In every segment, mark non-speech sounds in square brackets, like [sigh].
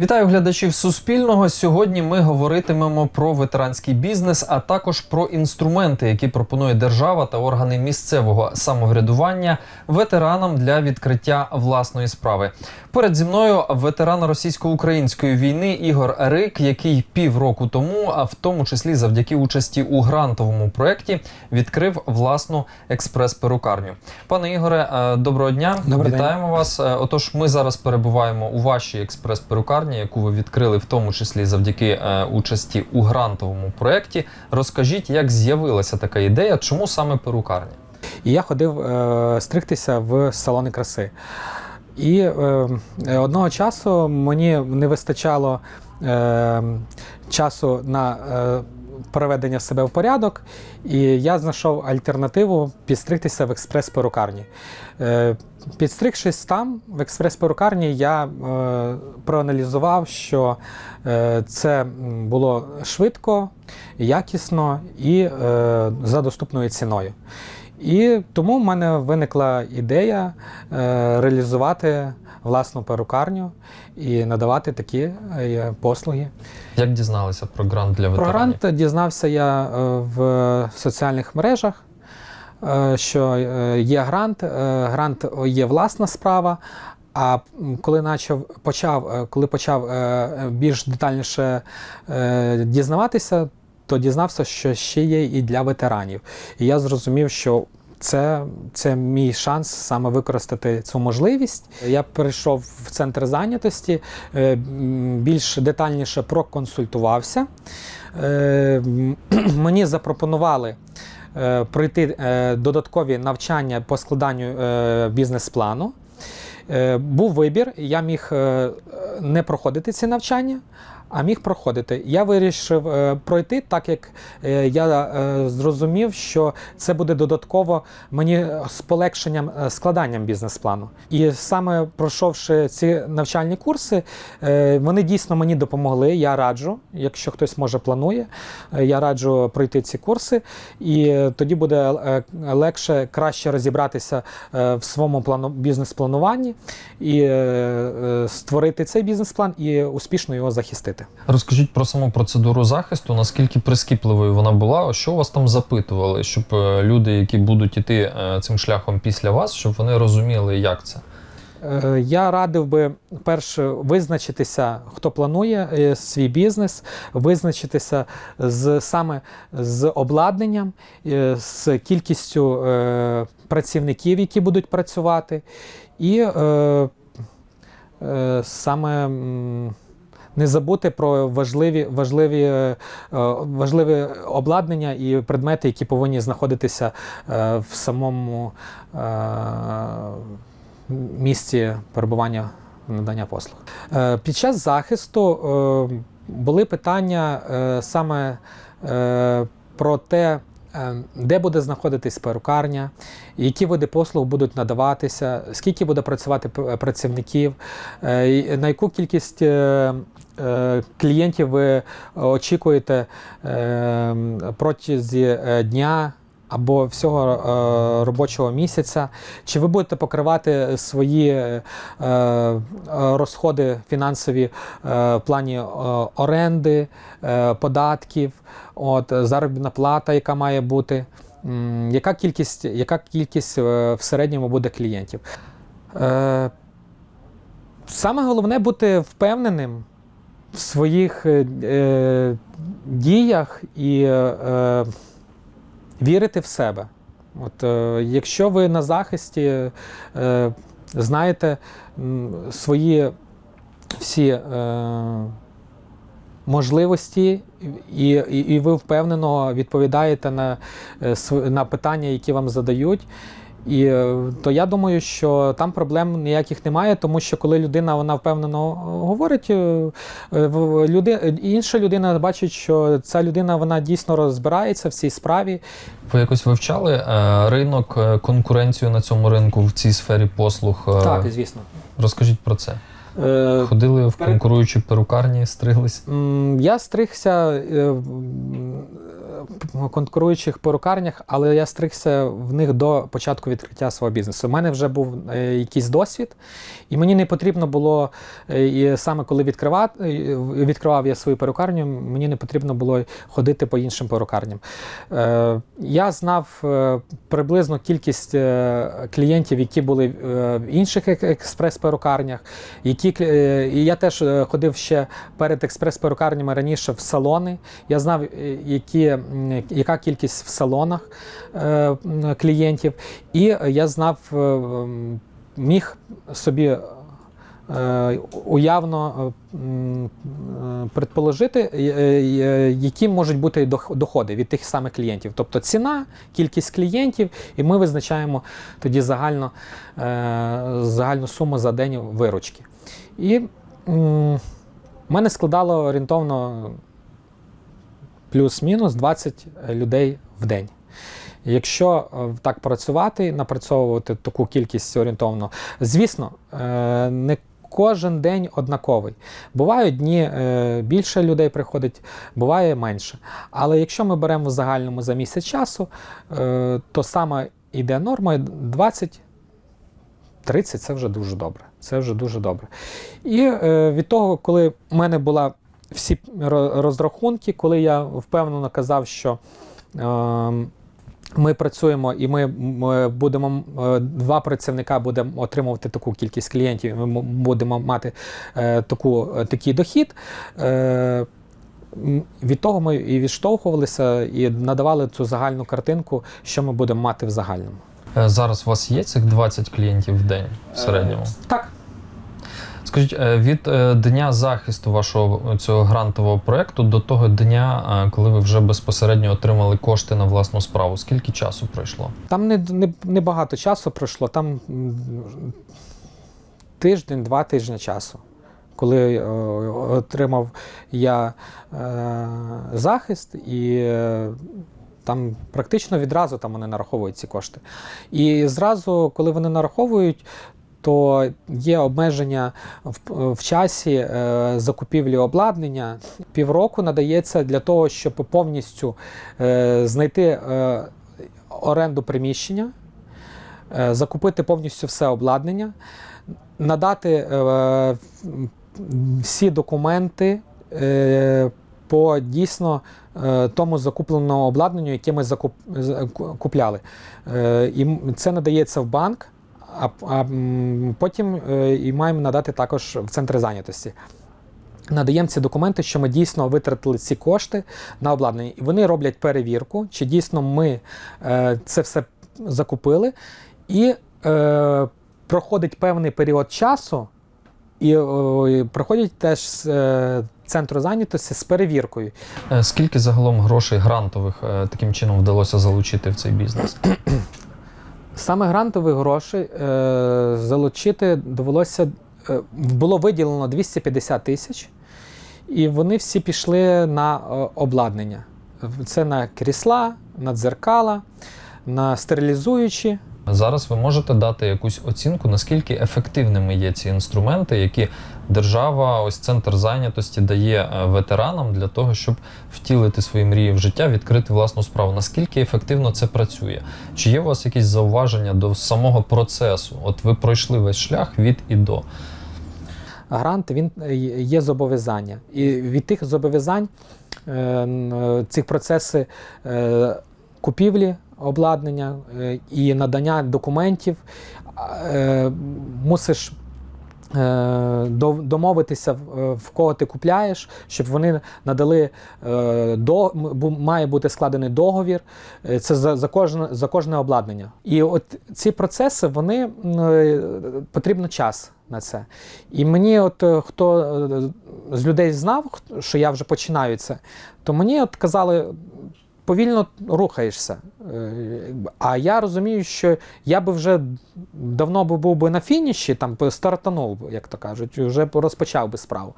Вітаю глядачів Суспільного. Сьогодні ми говоритимемо про ветеранський бізнес, а також про інструменти, які пропонує держава та органи місцевого самоврядування ветеранам для відкриття власної справи. Поряд зі мною ветеран російсько-української війни Ігор Рик, який півроку тому, а в тому числі завдяки участі у грантовому проєкті, відкрив власну експрес-перукарню. Пане Ігоре, е, доброго дня. Добрий день. Вітаємо вас. Е, Отож, ми зараз перебуваємо у вашій експрес-перукарні, яку ви відкрили, в тому числі завдяки е, участі у грантовому проєкті. Розкажіть, як з'явилася така ідея, чому саме перукарня? І я ходив е, стригтися в салони краси. І е, е, одного часу мені не вистачало е, часу на е, приведення себе в порядок, і я знайшов альтернативу підстригтися в експрес-перукарні. Е, підстригшись там, в експрес-перукарні, я е, проаналізував, що е, це було швидко, якісно і за доступною ціною. І тому в мене виникла ідея реалізувати власну перукарню і надавати такі е, послуги. Як дізналися про грант для ветеранів? Про грант дізнався я е, в соціальних мережах, е, що є грант, грант є власна справа. А коли почав, почав, коли почав більш детальніше дізнаватися, то дізнався, що ще є і для ветеранів. І я зрозумів, що це, це мій шанс саме використати цю можливість. Я перейшов в центр зайнятості, е, більш детальніше проконсультувався. Е, Мені запропонували е, пройти додаткові навчання по складанню бізнес-плану. Був вибір, я міг не проходити ці навчання, а міг проходити. Я вирішив е, пройти, так як е, я е, зрозумів, що це буде додатково мені з полегшенням е, складанням бізнес-плану. І саме пройшовши ці навчальні курси, е, вони дійсно мені допомогли. Я раджу, якщо хтось може планує, е, я раджу пройти ці курси, і е, тоді буде е, легше, краще розібратися е, в своєму плану бізнес-плануванні і е, е, створити цей бізнес-план і успішно його захистити. Розкажіть про саму процедуру захисту, наскільки прискіпливою вона була, що вас там запитували, щоб е, люди, які будуть іти е, цим шляхом після вас, щоб вони розуміли, як це. Е, Я радив би перше визначитися, хто планує свій бізнес, визначитися з саме з обладнанням, з кількістю працівників, які будуть працювати, і саме. Не забути про важливі, важливі, е, важливі обладнання і предмети, які повинні знаходитися е, в самому е, місці перебування надання послуг. Е, Під час захисту е, були питання е, саме е, про те, е, де буде знаходитись перукарня, які види послуг будуть надаватися, скільки буде працювати працівників, е, на яку кількість е, е, клієнтів ви очікуєте е, протязі е, дня або всього е, робочого місяця, чи ви будете покривати свої е, е, розходи фінансові е, в плані е, оренди, е, податків, от, е, заробітна плата, яка має бути, яка кількість, яка кількість е, в середньому буде клієнтів. Е, Саме головне бути впевненим в своїх е, е, діях і е, вірити в себе. От, е, якщо ви на захисті е, знаєте свої всі е, можливості, і, і, і ви впевнено відповідаєте на, е, на питання, які вам задають. І е, то я думаю, що там проблем ніяких немає, тому що коли людина вона впевнено е, говорить, е, люди, інша людина бачить, що ця людина вона дійсно розбирається в цій справі, Ви якось вивчали ринок, конкуренцію на цьому ринку в цій сфері послуг? Так, звісно. Розкажіть про це. Ходили в конкуруючі перукарні, стриглись. Я стригся конкуруючих перукарнях, але я стригся в них до початку відкриття свого бізнесу. У мене вже був е, якийсь досвід, і мені не потрібно було е, і саме коли відкривати, е, відкривав я свою перукарню, мені не потрібно було ходити по іншим перукарням. Я знав приблизно кількість клієнтів, які були в інших експрес-перукарнях. Які, і я теж ходив ще перед експрес-перукарнями раніше в салони. Я знав, які, яка кількість в салонах е, клієнтів, і я знав, е, міг собі. е, Уявно предположити, які можуть бути доходи від тих самих клієнтів. Тобто ціна, кількість клієнтів, і ми визначаємо тоді загально, е, загальну суму за день виручки. І в мене складало орієнтовно плюс-мінус 20 людей в день. Якщо е, так працювати, напрацьовувати таку кількість орієнтовно, звісно, е, не кожен день однаковий. Бувають дні е, більше людей приходить, буває менше. Але якщо ми беремо в загальному за місяць часу, то саме йде норма 20 30 це вже дуже добре. Це вже дуже добре. І від того, коли в мене була всі розрахунки, коли я впевнено казав, що е, ми працюємо і ми, будемо е, два працівника будемо отримувати таку кількість клієнтів, і ми будемо мати е, таку, е, такий дохід. Від того ми і відштовхувалися і надавали цю загальну картинку, що ми будемо мати в загальному. Зараз у вас є цих 20 клієнтів в день в середньому? Так, Скажіть, е, від е, дня захисту вашого цього грантового проєкту до того дня, е, коли ви вже безпосередньо отримали кошти на власну справу, скільки часу пройшло? Там не, не, не багато часу пройшло, там тиждень, два тижні часу. Коли отримав я е, захист, і е, там практично відразу там вони нараховують ці кошти. І зразу, коли вони нараховують, то є обмеження в, в часі е, закупівлі обладнання. Півроку надається для того, щоб повністю е, знайти е, оренду приміщення, е, закупити повністю все обладнання, надати е, всі документи е, по дійсно е, тому закупленому обладнанню, яке ми закуп, купляли. Е, І це надається в банк, а, а потім е, і маємо надати також в центри зайнятості. Надаємо ці документи, що ми дійсно витратили ці кошти на обладнання. І вони роблять перевірку, чи дійсно ми е, це все закупили, і е, проходить певний період часу, і е, проходять теж з е, центру зайнятості з перевіркою. Скільки загалом грошей грантових е, таким чином вдалося залучити в цей бізнес? [clears throat] Саме грантових грошей е, залучити довелося, е, було виділено 250 тисяч, і вони всі пішли на е, обладнання. Це на крісла, на дзеркала, на стерилізуючі. Зараз ви можете дати якусь оцінку, наскільки ефективними є ці інструменти, які держава, ось центр зайнятості дає е, ветеранам для того, щоб втілити свої мрії в життя, відкрити власну справу. Наскільки ефективно це працює? Чи є у вас якісь зауваження до самого процесу? От ви пройшли весь шлях від і до. Грант він е, є зобов'язання. І від тих зобов'язань е, цих процеси купівлі обладнання і надання документів мусиш. Е, до- Домовитися, в- е, кого ти купляєш, щоб вони надали е, до має бути складений договір. Це за, за кожне за кожне обладнання. І от ці процеси вони потрібно час на це. І мені, от хто з людей знав, що я вже починаю це, то мені от казали. Повільно рухаєшся. Е. А я розумію, що я би вже давно був би на фініші, там стартанув, як то кажуть, вже розпочав би справу.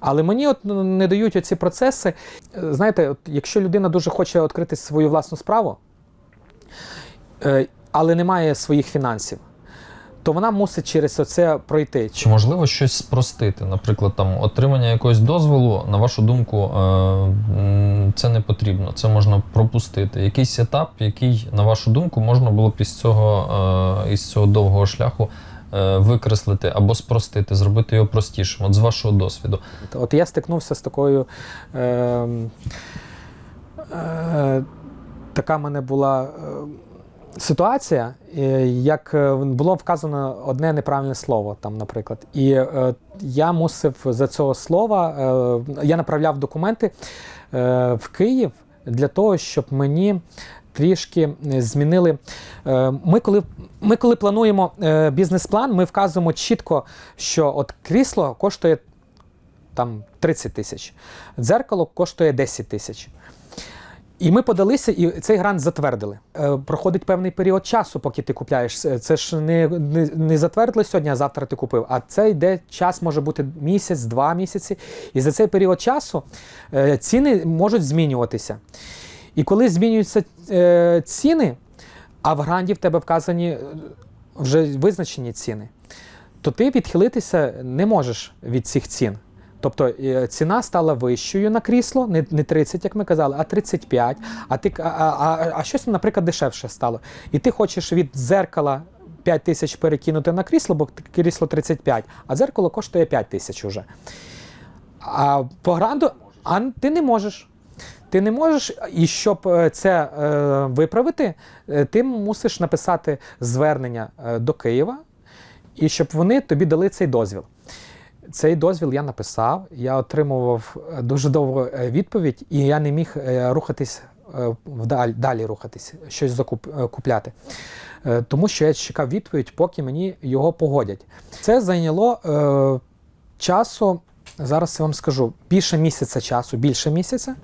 Але мені от не дають оці процеси. Е, Знаєте, от якщо людина дуже хоче відкрити свою власну справу, е, але не має своїх фінансів, то вона мусить через це пройти. Чи можливо щось спростити? Наприклад, там отримання якогось дозволу, на вашу думку, е, це не потрібно, це можна пропустити. Якийсь етап, який, на вашу думку, можна було б із цього, е, із цього довгого шляху е, викреслити або спростити, зробити його простішим, от з вашого досвіду. От я стикнувся з такою. Е, е, така мене була е, ситуація, е, як е, було вказано одне неправильне слово, там, наприклад. І е, я мусив за цього слова, я направляв документи в Київ для того, щоб мені. Трішки змінили. Ми коли, ми коли плануємо бізнес-план, ми вказуємо чітко, що от крісло коштує там 30 тисяч, дзеркало коштує 10 тисяч. І ми подалися, і цей грант затвердили. Е, проходить певний період часу, поки ти купляєш. Це це ж не, не, не затвердили сьогодні, а завтра ти купив. А це йде час, може бути місяць, два місяці. І за цей період часу е, ціни можуть змінюватися. І коли змінюються е, ціни, а в гранті в тебе вказані е, вже визначені ціни, то ти відхилитися не можеш від цих цін. Тобто е, ціна стала вищою на крісло, не, не 30, як ми казали, а 35, а, ти, а, а, а щось, наприклад, дешевше стало. І ти хочеш від дзеркала 5 тисяч перекинути на крісло, бо крісло 35, а дзеркало коштує 5 тисяч уже. А по гранду а ти не можеш. Ти не можеш, і щоб е, це е, виправити, е, ти мусиш написати звернення до Києва, і щоб вони тобі дали цей дозвіл. Цей дозвіл я написав, я отримував е, дуже довго е, відповідь, і я не міг е, рухатись вдаль, далі рухатись, щось закуп, купляти. Е, Тому що я чекав відповідь, поки мені його погодять. Це зайняло е, часу, зараз я вам скажу, більше місяця часу, більше місяця.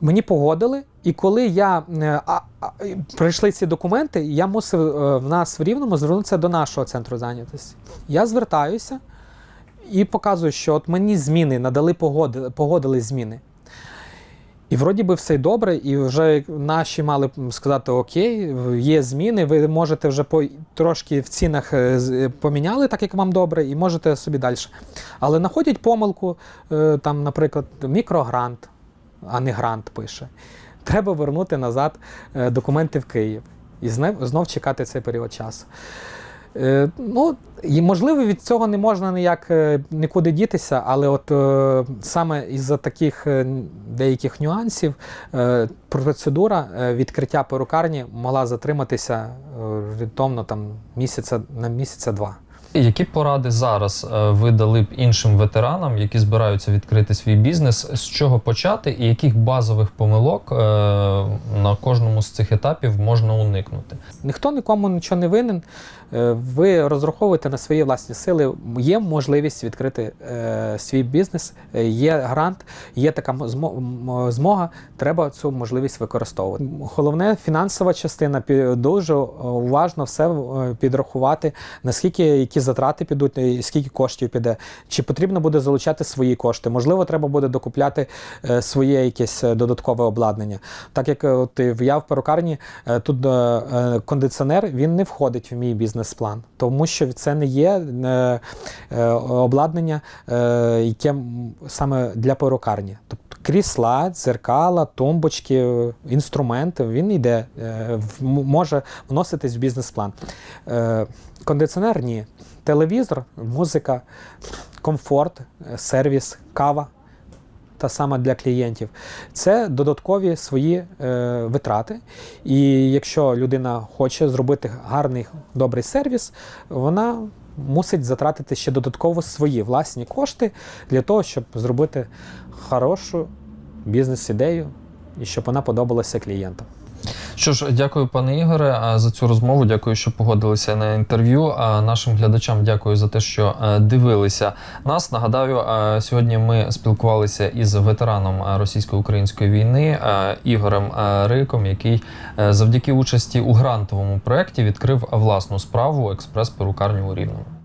Мені погодили, і коли я а, а, прийшли ці документи, я мусив в нас в Рівному звернутися до нашого центру зайнятості. Я звертаюся і показую, що от мені зміни надали погоди, погодили зміни. І вроді би все добре, і вже наші мали сказати: Окей, є зміни, ви можете вже по, трошки в цінах е, е, поміняли, так як вам добре, і можете собі далі. Але знаходять помилку, е, там, наприклад, мікрогрант, а не грант пише. Треба вернути назад документи в Київ і знов чекати цей період часу. Е, ну, і можливо, від цього не можна ніяк е, нікуди дітися, але от е, саме із-за таких деяких нюансів процедура відкриття перукарні могла затриматися е, там місяця на місяця два. Які поради зараз е, ви дали б іншим ветеранам, які збираються відкрити свій бізнес, з чого почати, і яких базових помилок е, на кожному з цих етапів можна уникнути? Ніхто нікому нічого не винен. Е, Ви розраховуєте на свої власні сили. Є можливість відкрити свій бізнес, є грант, є така мо- змога. Треба цю можливість використовувати. Головне фінансова частина дуже уважно все підрахувати, наскільки які затрати підуть, і скільки коштів піде. Чи потрібно буде залучати свої кошти? Можливо, треба буде докупляти е, своє якесь е, додаткове обладнання. Так як е, от я в перукарні, е, тут е, е, кондиціонер він не входить в мій бізнес-план, тому що це не є е, е, обладнання, е, яке саме для перукарні. Тобто крісла, дзеркала, тумбочки, е, інструменти, він йде, е, може вноситись в бізнес-план. Е, Кондиціонер ні. Телевізор, музика, комфорт, е, сервіс, кава та сама для клієнтів. Це додаткові свої е, витрати. І якщо людина хоче зробити гарний добрий сервіс, вона мусить затратити ще додатково свої власні кошти для того, щоб зробити хорошу бізнес-ідею і щоб вона подобалася клієнтам. Що ж, дякую, пане Ігоре, за цю розмову. Дякую, що погодилися на інтерв'ю. А нашим глядачам дякую за те, що е, дивилися нас. Нагадаю, е, сьогодні ми спілкувалися із ветераном е, російсько-української війни Ігорем Риком, який завдяки участі у грантовому проєкті відкрив власну справу експрес-перукарню у Рівному.